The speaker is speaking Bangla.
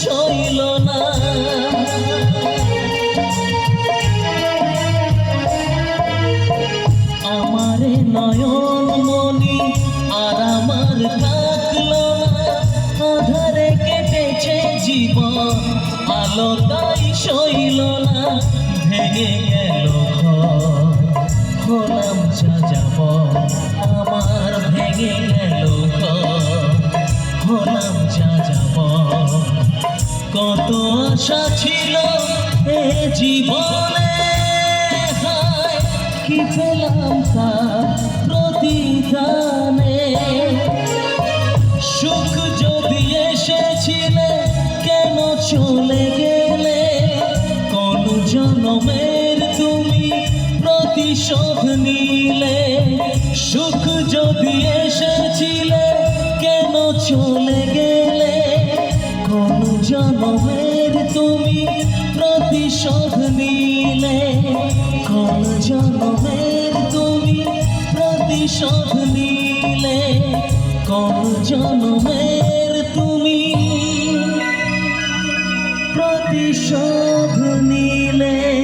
সইল না। আমারে নয়ন মনি আর আমার থাকল না। আধারে কেটেছে জীবন আলো তাই সইল না। ভেঙে গেল হলাম সাজাব আমার ভেঙে গেল হলাম সাজাব কত আশা ছিল, এ জীবনে কি পেলাম তার প্রতিদানে? সুখ যদি এসেছিলে, কেন চলে গেলে? কোন জনমের তুমি প্রতিশোধ নিলে, সুখ যদি জনম জনমের তুমি প্রতিশোধ নিলে তুমি প্রতিশোধ নিলে।